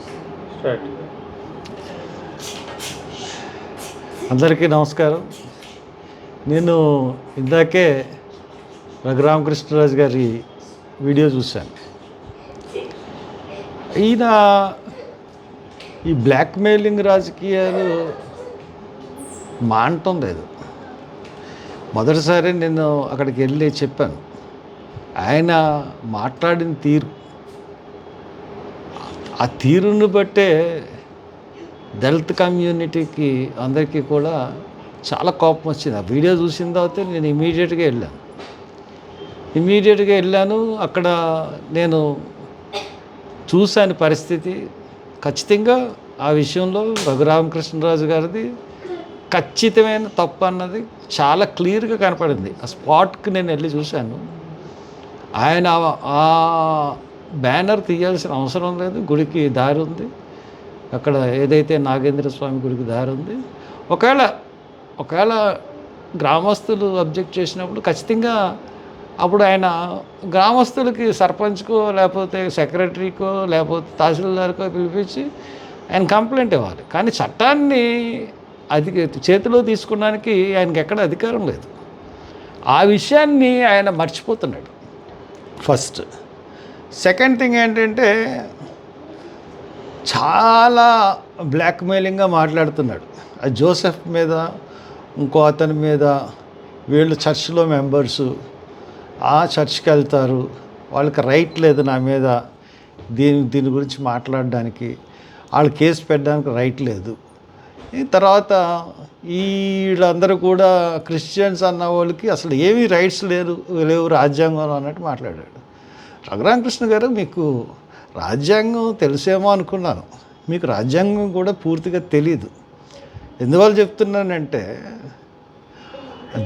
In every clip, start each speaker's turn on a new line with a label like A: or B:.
A: Start
B: అందరికీ నమస్కారం. నేను ఇందాకే రఘురామకృష్ణరాజు గారి వీడియో చూశాను. ఈయన ఈ బ్లాక్మెయిలింగ్ రాజకీయాలు మానటం లేదు. మొదటిసారి నేను అక్కడికి వెళ్ళి చెప్పాను. ఆయన మాట్లాడిన తీరు ఆ తీరును బట్టే దళిత్ కమ్యూనిటీకి అందరికీ కూడా చాలా కోపం వచ్చింది. ఆ వీడియో చూసిన తర్వాత నేను ఇమీడియట్గా వెళ్ళాను ఇమీడియట్గా వెళ్ళాను. అక్కడ నేను చూశాను పరిస్థితి. ఖచ్చితంగా ఆ విషయంలో రఘురామకృష్ణరాజు గారిది ఖచ్చితమైన తప్పు అన్నది చాలా క్లియర్గా కనపడింది. ఆ స్పాట్కి నేను వెళ్ళి చూశాను. ఆయన ఆ బ్యానర్ తీయాల్సిన అవసరం లేదు గుడికి దారి ఉంది. అక్కడ ఏదైతే నాగేంద్ర స్వామి గుడికి దారి ఉంది. ఒకవేళ ఒకవేళ గ్రామస్తులు అబ్జెక్ట్ చేసినప్పుడు ఖచ్చితంగా అప్పుడు ఆయన గ్రామస్తులకి సర్పంచ్కో లేకపోతే సెక్రటరీకో లేకపోతే తహసీల్దార్కో పిలిపించి ఆయన కంప్లైంట్ ఇవ్వాలి. కానీ చట్టాన్ని అది చేతిలో తీసుకోవడానికి ఆయనకి ఎక్కడ అధికారం లేదు. ఆ విషయాన్ని ఆయన మర్చిపోతున్నాడు. ఫస్ట్ సెకండ్ థింగ్ ఏంటంటే చాలా బ్లాక్మెయిలింగ్గా మాట్లాడుతున్నాడు. ఆ జోసెఫ్ మీద ఇంకో అతని మీద వీళ్ళు చర్చ్లో మెంబర్సు ఆ చర్చ్కి వెళ్తారు వాళ్ళకి రైట్ లేదు నా మీద దీని దీని గురించి మాట్లాడడానికి వాళ్ళు కేసు పెట్టడానికి రైట్ లేదు. తర్వాత వీళ్ళందరూ కూడా క్రిస్టియన్స్ అన్న వాళ్ళకి అసలు ఏమీ రైట్స్ లేరు లేవు రాజ్యాంగంలో అన్నట్టు మాట్లాడాడు. రఘురామకృష్ణ గారు మీకు రాజ్యాంగం తెలిసేమో అనుకున్నాను. మీకు రాజ్యాంగం కూడా పూర్తిగా తెలియదు ఎందువల్ల చెప్తున్నానంటే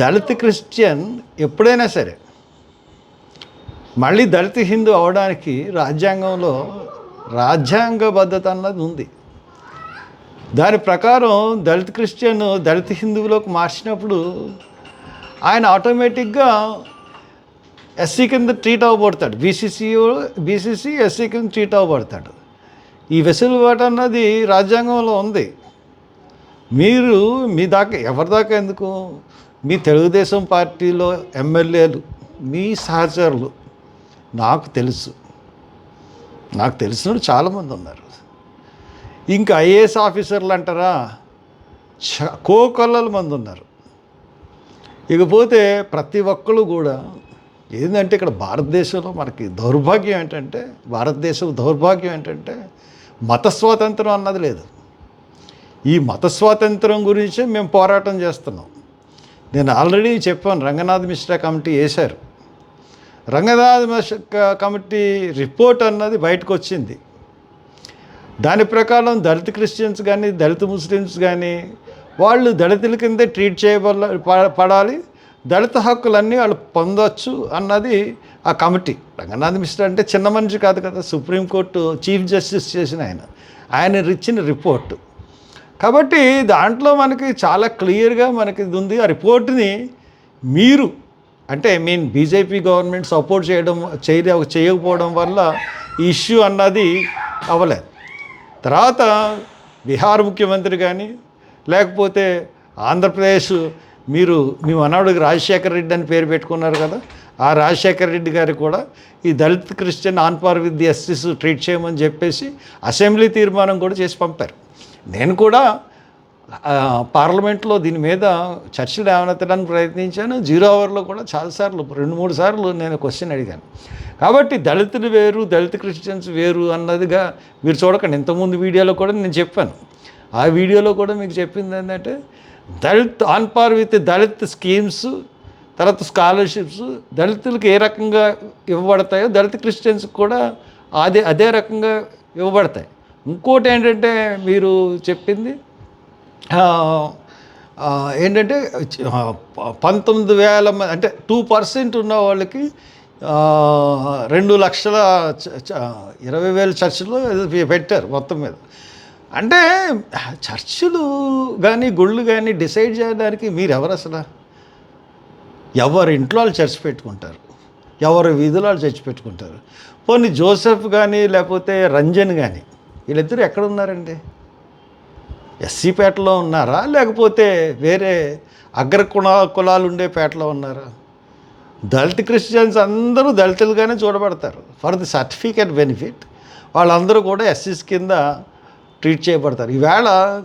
B: దళిత క్రిస్టియన్ ఎప్పుడైనా సరే మళ్ళీ దళిత హిందూ అవడానికి రాజ్యాంగంలో రాజ్యాంగబద్ధత అన్నది ఉంది. దాని ప్రకారం దళిత క్రిస్టియన్ దళిత హిందువులోకి మార్చినప్పుడు ఆయన ఆటోమేటిక్గా ఎస్సీ కింద ట్రీట్ అవ్వబడతాడు బీసీసీ బీసీసీ ఎస్సీ కింద ట్రీట్ అవ్వబడతాడు ఈ వెసులుబాటు అన్నది రాజ్యాంగంలో ఉంది. మీరు మీ దాకా ఎవరి దాకా ఎందుకు? మీ తెలుగుదేశం పార్టీలో ఎమ్మెల్యేలు మీ సహచరులు నాకు తెలుసు. నాకు తెలిసిన చాలామంది ఉన్నారు. ఇంకా ఐఏఎస్ ఆఫీసర్లు అంటారా? చ కోకొల్లల మంది ఉన్నారు. ఇకపోతే ప్రతి ఒక్కరు కూడా ఏంటంటే ఇక్కడ భారతదేశంలో మనకి దౌర్భాగ్యం ఏంటంటే భారతదేశం దౌర్భాగ్యం ఏంటంటే మత స్వాతంత్రం అన్నది లేదు. ఈ మత స్వాతంత్రం గురించే మేము పోరాటం చేస్తున్నాం. నేను ఆల్రెడీ చెప్పాను రంగనాథ్ మిశ్రా కమిటీ వేశారు. రంగనాథ్ మిశ్రా కమిటీ రిపోర్ట్ అన్నది బయటకు వచ్చింది దాని ప్రకారం దళిత క్రిస్టియన్స్ కానీ దళిత ముస్లిమ్స్ కానీ వాళ్ళు దళితుల కిందే ట్రీట్ చేయబడాలి పడాలి దళిత హక్కులన్నీ వాళ్ళు పొందొచ్చు అన్నది ఆ కమిటీ. రంగనాథ్ మిశ్రా అంటే చిన్న మనిషి కాదు కదా సుప్రీంకోర్టు చీఫ్ జస్టిస్ చేసిన ఆయన. ఆయన ఇచ్చిన రిపోర్టు. కాబట్టి దాంట్లో మనకి చాలా క్లియర్గా మనకి ఇది ఉంది. ఆ రిపోర్ట్ని మీరు అంటే మీన్ బీజేపీ గవర్నమెంట్ సపోర్ట్ చేయడం చేయ చేయకపోవడం వల్ల ఈ ఇష్యూ అన్నది అవ్వలేదు. తర్వాత బీహార్ ముఖ్యమంత్రి కానీ లేకపోతే ఆంధ్రప్రదేశ్ మీరు మీ మనవడికి రాజశేఖర రెడ్డి అని పేరు పెట్టుకున్నారు కదా ఆ రాజశేఖర రెడ్డి గారు కూడా ఈ Dalit Christian on par with the ఎస్సీస్ treat చేయమని చెప్పేసి అసెంబ్లీ తీర్మానం కూడా చేసి పంపారు. నేను కూడా పార్లమెంట్లో దీని మీద చర్చలు లేవనెత్తడానికి ప్రయత్నించాను. జీరో అవర్లో కూడా చాలాసార్లు రెండు మూడు సార్లు నేను క్వశ్చన్ అడిగాను. కాబట్టి దళితులు వేరు దళిత క్రిస్టియన్స్ వేరు అన్నదిగా మీరు చూడకండి. ఇంతకుముందు వీడియోలో కూడా నేను చెప్పాను. ఆ వీడియోలో కూడా మీకు చెప్పింది ఏంటంటే Dalit on par with Dalit schemes తర్వాత స్కాలర్షిప్స్ దళితులకు ఏ రకంగా ఇవ్వబడతాయో దళిత క్రిస్టియన్స్ కూడా అదే అదే రకంగా ఇవ్వబడతాయి. ఇంకోటి ఏంటంటే మీరు చెప్పింది ఏంటంటే పంతొమ్మిది వేల మంది అంటే టూ పర్సెంట్ ఉన్న వాళ్ళకి రెండు లక్షల చ- చ- ఇరవై వేల చర్చలు పెట్టారు మొత్తం మీద. అంటే చర్చిలు కానీ గుళ్ళు కానీ డిసైడ్ చేయడానికి మీరు ఎవరు అసలు? ఎవరి ఇంట్లో వాళ్ళు చర్చ్ పెట్టుకుంటారు. ఎవరి వీధిలో వాళ్ళు చర్చ్ పెట్టుకుంటారు. పోనీ జోసెఫ్ కానీ లేకపోతే రంజన్ కానీ వీళ్ళిద్దరూ ఎక్కడ ఉన్నారండి ఎస్సీపేటలో ఉన్నారా? లేకపోతే వేరే అగ్ర కుణ కులాలు ఉండే పేటలో ఉన్నారా? దళిత క్రిస్టియన్స్ అందరూ దళితులుగానే చూడబడతారు. ఫర్ ది సర్టిఫికేట్ బెనిఫిట్ వాళ్ళందరూ కూడా ఎస్సీస్ కింద ట్రీట్ చేయబడతారు. ఈవేళ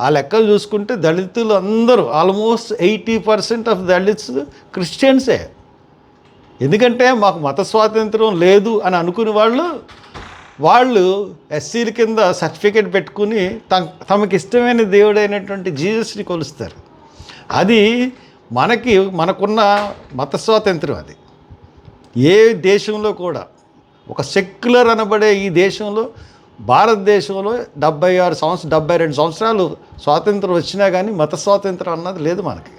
B: ఆ లెక్కలు చూసుకుంటే దళితులు అందరూ almost eighty percent of Dalits క్రిస్టియన్సే. ఎందుకంటే మాకు మత స్వాతంత్రం లేదు అని అనుకునే వాళ్ళు వాళ్ళు ఎస్సీల కింద సర్టిఫికేట్ పెట్టుకుని తమ తమకి ఇష్టమైన దేవుడైనటువంటి జీజస్ని కొలుస్తారు. అది మనకి మనకున్న మత స్వాతంత్రం అది. ఏ దేశంలో కూడా ఒక సెక్యులర్ అనబడే ఈ దేశంలో భారతదేశంలో డెబ్బై ఆరు సంవత్సరం డెబ్బై రెండు సంవత్సరాలు స్వాతంత్రం వచ్చినా కానీ మత స్వాతంత్రం అన్నది లేదు మనకి.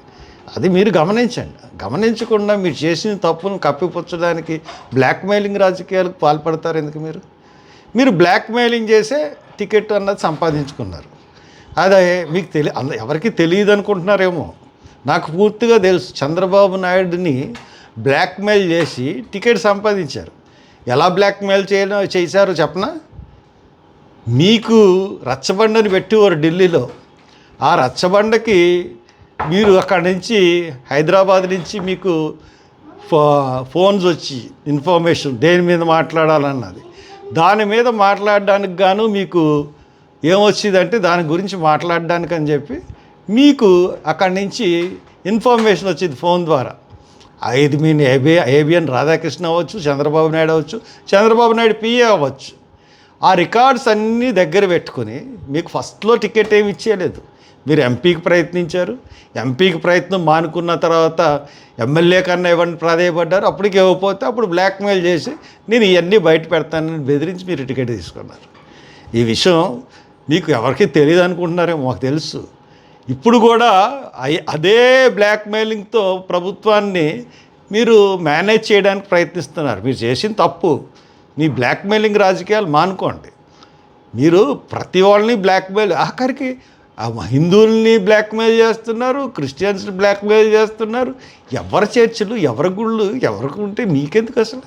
B: అది మీరు గమనించండి. గమనించకుండా మీరు చేసిన తప్పును కప్పిపుచ్చడానికి బ్లాక్మెయిలింగ్ రాజకీయాలకు పాల్పడతారు ఎందుకు మీరు? మీరు బ్లాక్మెయిలింగ్ చేసే టికెట్ అన్నది సంపాదించుకున్నారు. అదే మీకు తెలి అంద ఎవరికి తెలియదు అనుకుంటున్నారేమో. నాకు పూర్తిగా తెలుసు. చంద్రబాబు నాయుడిని బ్లాక్మెయిల్ చేసి టికెట్ సంపాదించారు. ఎలా బ్లాక్మెయిల్ చేయడం చేశారో చెప్పనా? మీకు రచ్చబండని పెట్టేవారు ఢిల్లీలో. ఆ రచ్చబండకి మీరు అక్కడి నుంచి హైదరాబాద్ నుంచి మీకు ఫో ఫోన్స్ వచ్చి ఇన్ఫర్మేషన్ దేని మీద మాట్లాడాలన్నది. దాని మీద మాట్లాడడానికి గాను మీకు ఏమొచ్చిందంటే దాని గురించి మాట్లాడడానికి అని చెప్పి మీకు అక్కడి నుంచి ఇన్ఫర్మేషన్ వచ్చింది ఫోన్ ద్వారా. ఇది మీ ఏబి ఏబిఎన్ రాధాకృష్ణ అవ్వచ్చు చంద్రబాబు నాయుడు అవ్వచ్చు చంద్రబాబు నాయుడు పిఏ అవ్వచ్చు. ఆ రికార్డ్స్ అన్నీ దగ్గర పెట్టుకొని మీకు ఫస్ట్లో టికెట్ ఏమి ఇచ్చేయలేదు. మీరు ఎంపీకి ప్రయత్నించారు. ఎంపీకి ప్రయత్నం మానుకున్న తర్వాత ఎమ్మెల్యే కన్నా ఇవ్వండి ప్రాధాయపడ్డారు? అప్పటికి ఇవ్వకపోతే అప్పుడు బ్లాక్మెయిల్ చేసి నేను ఇవన్నీ బయట పెడతానని బెదిరించి మీరు టికెట్ తీసుకున్నారు. ఈ విషయం మీకు ఎవరికి తెలియదు అనుకుంటున్నారేమో మాకు తెలుసు. ఇప్పుడు కూడా అదే బ్లాక్మెయిలింగ్తో ప్రభుత్వాన్ని మీరు మేనేజ్ చేయడానికి ప్రయత్నిస్తున్నారు. మీరు చేసిన తప్పు మీ బ్లాక్మెయిలింగ్ రాజకీయాలు మానుకోండి. మీరు ప్రతి వాళ్ళని బ్లాక్మెయిల్ ఆఖరికి ఆ హిందువుల్ని బ్లాక్మెయిల్ చేస్తున్నారు క్రిస్టియన్స్ని బ్లాక్మెయిల్ చేస్తున్నారు. ఎవరి చర్చలు ఎవరి గుళ్ళు ఎవరికి ఉంటే మీకెందుకు అసలు?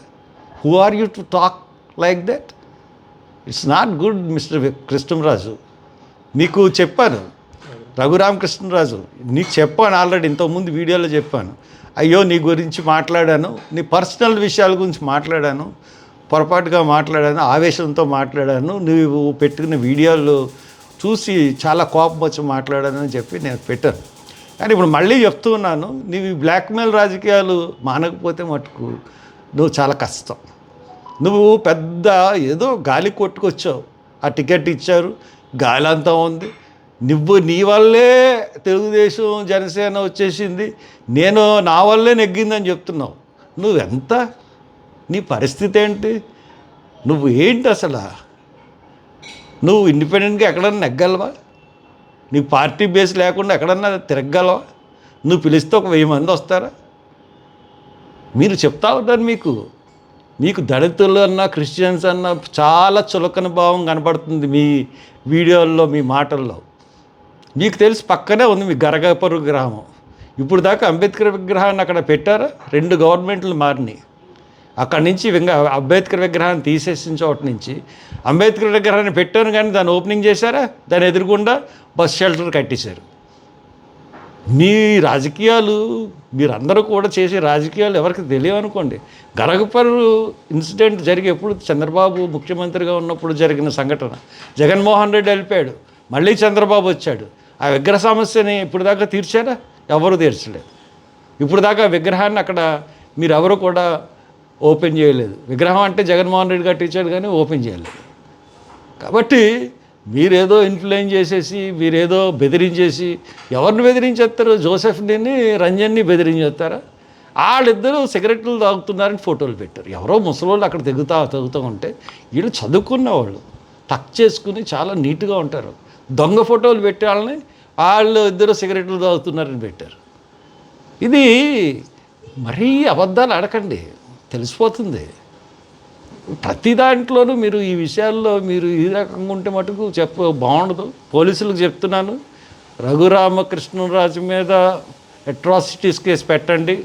B: Who are you to talk like that it's not good mister Krishnaraju నీకు చెప్పాను రఘురామకృష్ణరాజు నీకు చెప్పాను ఆల్రెడీ ఇంతకుముందు వీడియోలో చెప్పాను. అయ్యో నీ గురించి మాట్లాడాను నీ పర్సనల్ విషయాల గురించి మాట్లాడాను. పొరపాటుగా మాట్లాడాను ఆవేశంతో మాట్లాడాను నువ్వు పెట్టుకున్న వీడియోలు చూసి చాలా కోపం వచ్చి మాట్లాడానని చెప్పి నేను పెట్టాను. కానీ ఇప్పుడు మళ్ళీ చెప్తూ ఉన్నాను నీవు ఈ బ్లాక్మెయిల్ రాజకీయాలు మానకపోతే మటుకు నువ్వు చాలా కష్టం. నువ్వు పెద్ద ఏదో గాలి కొట్టుకొచ్చావు ఆ టికెట్ ఇచ్చారు గాలి అంతా ఉంది. నువ్వు నీ వల్లే తెలుగుదేశం జనసేన వచ్చేసింది నేను నా వల్లే నెగ్గిందని చెప్తున్నావు. నువ్వు ఎంత నీ పరిస్థితి ఏంటి? నువ్వు ఏంటి అసలు? నువ్వు ఇండిపెండెంట్గా ఎక్కడన్నా నెగ్గలవా? నీ పార్టీ బేస్ లేకుండా ఎక్కడన్నా తిరగలవా? నువ్వు పిలిస్తే ఒక వెయ్యి మంది వస్తారా? మీరు చెప్తా ఉంటారు మీకు. మీకు దళితులు అన్న క్రిస్టియన్స్ అన్న చాలా చులకన భావం కనపడుతుంది మీ వీడియోల్లో మీ మాటల్లో. మీకు తెలిసి పక్కనే ఉంది మీ గరగపరు గ్రామం. ఇప్పుడు దాకా అంబేద్కర్ విగ్రహాన్ని అక్కడ పెట్టారా? రెండు గవర్నమెంట్లు మారినాయి. అక్కడి నుంచి ఇంకా అంబేద్కర్ విగ్రహాన్ని తీసేసిన చోటు నుంచి అంబేద్కర్ విగ్రహాన్ని పెట్టాను కానీ దాన్ని ఓపెనింగ్ చేశారా? దాని ఎదురుగుండా బస్ షెల్టర్ కట్టేశారు. మీ రాజకీయాలు మీరందరూ కూడా చేసే రాజకీయాలు ఎవరికి తెలియనుకోండి గరగపరు ఇన్సిడెంట్ జరిగేప్పుడు చంద్రబాబు ముఖ్యమంత్రిగా ఉన్నప్పుడు జరిగిన సంఘటన. జగన్మోహన్ రెడ్డి వెళ్ళిపోయాడు. మళ్ళీ చంద్రబాబు వచ్చాడు. ఆ విగ్రహ సమస్యని ఇప్పుడు దాకా తీర్చారా? ఎవరు తీర్చలేదు. ఇప్పుడు దాకా విగ్రహాన్ని అక్కడ మీరెవరు కూడా ఓపెన్ చేయలేదు. విగ్రహం అంటే జగన్మోహన్ రెడ్డి కట్టించాడు కానీ ఓపెన్ చేయలేదు. కాబట్టి మీరేదో ఇన్ఫ్లుయెన్స్ చేసేసి మీరేదో బెదిరించేసి ఎవరిని బెదిరించేస్తారు? జోసెఫ్ని రంజన్ని బెదిరించేస్తారా? వాళ్ళిద్దరూ సిగరెట్లు తాగుతున్నారని ఫోటోలు పెట్టారు. ఎవరో ముసలోళ్ళు అక్కడ తెగుతా తగ్గుతూ ఉంటే వీళ్ళు చదువుకున్న వాళ్ళు టక్ చేసుకుని చాలా నీట్గా ఉంటారు. దొంగ ఫోటోలు పెట్టే వాళ్ళని వాళ్ళు ఇద్దరు సిగరెట్లు తాగుతున్నారని పెట్టారు. ఇది మరీ అబద్ధాలు అడకండి తెలిసిపోతుంది. ప్రతి దాంట్లోనూ మీరు ఈ విషయాల్లో మీరు ఈ రకంగా ఉంటే మటుకు చెప్ప బాగుండదు. పోలీసులకు చెప్తున్నాను. రఘురామకృష్ణరాజు మీద అట్రాసిటీస్ కేసు పెట్టండి.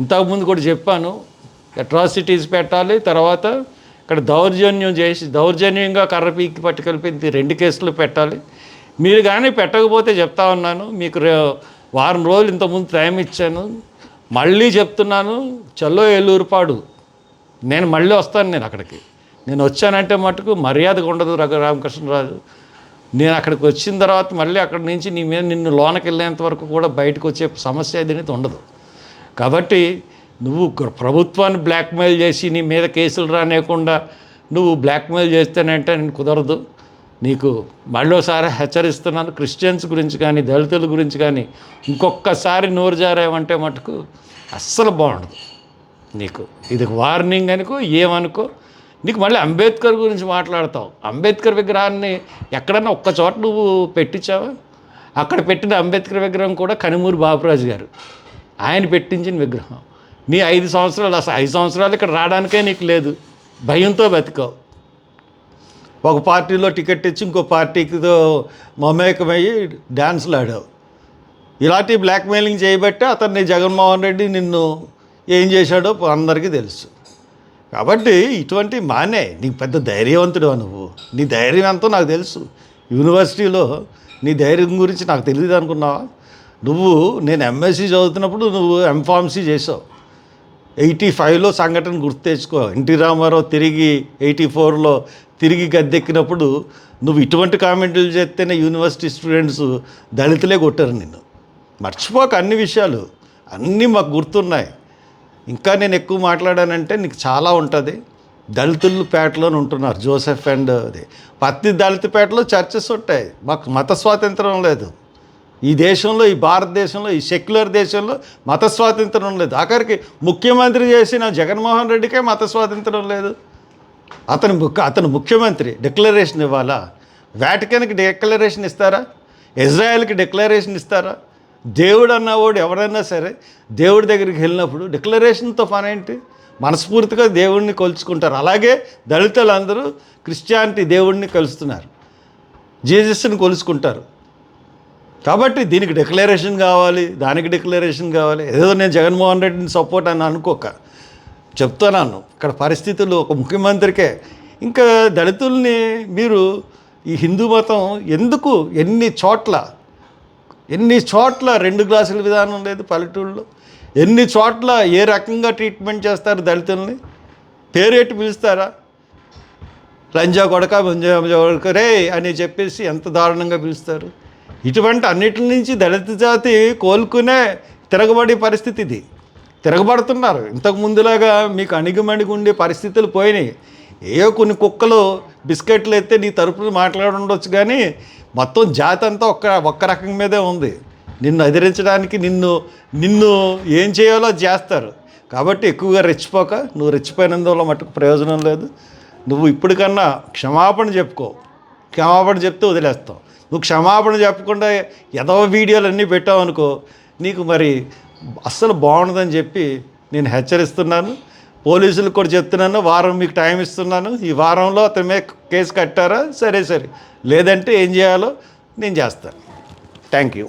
B: ఇంతకుముందు కూడా చెప్పాను అట్రాసిటీస్ పెట్టాలి. తర్వాత ఇక్కడ దౌర్జన్యం చేసి దౌర్జన్యంగా కర్ర పీకి పట్టుకెళ్ళిపోయింది రెండు కేసులు పెట్టాలి. మీరు కానీ పెట్టకపోతే చెప్తా ఉన్నాను. మీకు వారం రోజులు ఇంతకుముందు టైం ఇచ్చాను. మళ్ళీ చెప్తున్నాను చల్లో ఏలూరుపాడు నేను మళ్ళీ వస్తాను నేను అక్కడికి. నేను వచ్చానంటే మటుకు మర్యాదగా ఉండదు రఘు రామకృష్ణరాజు. నేను అక్కడికి వచ్చిన తర్వాత మళ్ళీ అక్కడి నుంచి నీ మీద నిన్ను లోనకి వెళ్ళేంత వరకు కూడా బయటకు వచ్చే సమస్య అనేది ఉండదు. కాబట్టి నువ్వు ప్రభుత్వాన్ని బ్లాక్మెయిల్ చేసి నీ మీద కేసులు రానియకుండా నువ్వు బ్లాక్మెయిల్ చేస్తేనంటే నేను కుదరదు. నీకు మళ్ళోసారి హెచ్చరిస్తున్నాను. క్రిస్టియన్స్ గురించి కానీ దళితుల గురించి కానీ ఇంకొకసారి నోరు జారావంటే మటుకు అస్సలు బాగుండదు నీకు. ఇది వార్నింగ్ అనుకో ఏమనుకో. నీకు మళ్ళీ అంబేద్కర్ గురించి మాట్లాడతావు. అంబేద్కర్ విగ్రహాన్ని ఎక్కడన్నా ఒక్క చోట నువ్వు పెట్టించావా? అక్కడ పెట్టిన అంబేద్కర్ విగ్రహం కూడా కనుమూరి బాబురాజు గారు. ఆయన పెట్టించిన విగ్రహం. నీ ఐదు సంవత్సరాలు అసలు ఐదు సంవత్సరాలు ఇక్కడ రావడానికే నీకు లేదు. భయంతో బతికావు. ఒక పార్టీలో టికెట్ ఇచ్చి ఇంకో పార్టీకితో మమేకమయ్యి డ్యాన్సులు ఆడావు. ఇలాంటి బ్లాక్మెయిలింగ్ చేయబట్టే అతన్ని జగన్మోహన్ రెడ్డి నిన్ను ఏం చేశాడో అందరికీ తెలుసు. కాబట్టి ఇటువంటి మానే నీకు పెద్ద ధైర్యవంతుడు నువ్వు. నీ ధైర్యం ఎంతో నాకు తెలుసు. యూనివర్సిటీలో నీ ధైర్యం గురించి నాకు తెలియదు అనుకున్నావా? నువ్వు నేను ఎంఎస్సి చదువుతున్నప్పుడు నువ్వు ఎంఫార్మసీ చేసావు. ఎయిటీ ఫైవ్లో సంఘటన గుర్తు తెచ్చుకో ఎన్టీ రామారావు తిరిగి ఎయిటీ ఫోర్లో తిరిగి గద్దెక్కినప్పుడు నువ్వు ఇటువంటి కామెంట్లు చేస్తేనే యూనివర్సిటీ స్టూడెంట్స్ దళితులే కొట్టారు నిన్ను. మర్చిపోక అన్ని విషయాలు. అన్నీ మాకు గుర్తున్నాయి. ఇంకా నేను ఎక్కువ మాట్లాడానంటే నీకు చాలా ఉంటుంది. దళితులు పేటలోనే ఉంటున్నారు. జోసెఫ్ అండ్ అది. ప్రతి దళిత పేటలో చర్చెస్ ఉంటాయి. మాకు మత స్వాతంత్రం లేదు. ఈ దేశంలో ఈ భారతదేశంలో ఈ సెక్యులర్ దేశంలో మత స్వాతంత్రం లేదు. ఆఖరికి ముఖ్యమంత్రి చేసిన జగన్మోహన్ రెడ్డికే మత స్వాతంత్రం లేదు. అతను ముఖ్య అతను ముఖ్యమంత్రి డిక్లరేషన్ ఇవ్వాలా? వాటికన్కి డిక్లరేషన్ ఇస్తారా? ఇజ్రాయెల్కి డిక్లరేషన్ ఇస్తారా? దేవుడు అన్నవాడు ఎవరైనా సరే దేవుడి దగ్గరికి వెళ్ళినప్పుడు డిక్లరేషన్తో పని ఏంటి? మనస్ఫూర్తిగా దేవుడిని కొలుచుకుంటారు. అలాగే దళితులందరూ క్రిస్టియానిటీ దేవుడిని కలుస్తున్నారు. జీజస్ని కొలుసుకుంటారు కాబట్టి దీనికి డిక్లరేషన్ కావాలి దానికి డిక్లరేషన్ కావాలి. ఏదో నేను జగన్మోహన్ రెడ్డిని సపోర్ట్ అని అనుకోక. చెప్తున్నాను ఇక్కడ పరిస్థితులు ఒక ముఖ్యమంత్రికే. ఇంకా దళితుల్ని మీరు ఈ హిందూ మతం ఎందుకు ఎన్ని చోట్ల ఎన్ని చోట్ల రెండు గ్లాసుల విధానం లేదు పల్లెటూళ్ళలో? ఎన్ని చోట్ల ఏ రకంగా ట్రీట్మెంట్ చేస్తారు దళితుల్ని? పేరేటి పిలుస్తారా? లంజా కొడక ముంజా కొడక రే అని చెప్పేసి ఎంత దారుణంగా పిలుస్తారు? ఇటువంటి అన్నిటి నుంచి దళిత జాతి కోలుకునే తిరగబడి పరిస్థితి ఇది. తిరగబడుతున్నారు. ఇంతకు ముందులాగా మీకు అణిగిమణిగి ఉండే పరిస్థితులు పోయినాయి. ఏ కొన్ని కుక్కలు బిస్కెట్లు ఎత్తే నీ తరపున మాట్లాడి ఉండొచ్చు కానీ మొత్తం జాతి అంతా ఒక్క ఒక్క రకం మీదే ఉంది. నిన్ను ఎదిరించడానికి నిన్ను నిన్ను ఏం చేయాలో చేస్తారు. కాబట్టి ఎక్కువగా రెచ్చిపోక నువ్వు రెచ్చిపోయినందువల్ల మటుకు ప్రయోజనం లేదు. నువ్వు ఇప్పటికన్నా క్షమాపణ చెప్పుకో. క్షమాపణ చెప్తే వదిలేస్తావు. నువ్వు క్షమాపణ చెప్పకుండా ఎదవ వీడియోలు అన్నీ పెట్టావు అనుకో నీకు మరి అస్సలు బాగుండదని చెప్పి నేను హెచ్చరిస్తున్నాను. పోలీసులకు కూడా చెప్తున్నాను వారం మీకు టైం ఇస్తున్నాను. ఈ వారంలో అతని మీద కేసు కట్టారా? సరే సరే. లేదంటే ఏం చేయాలో నేను చేస్తాను. Thank you.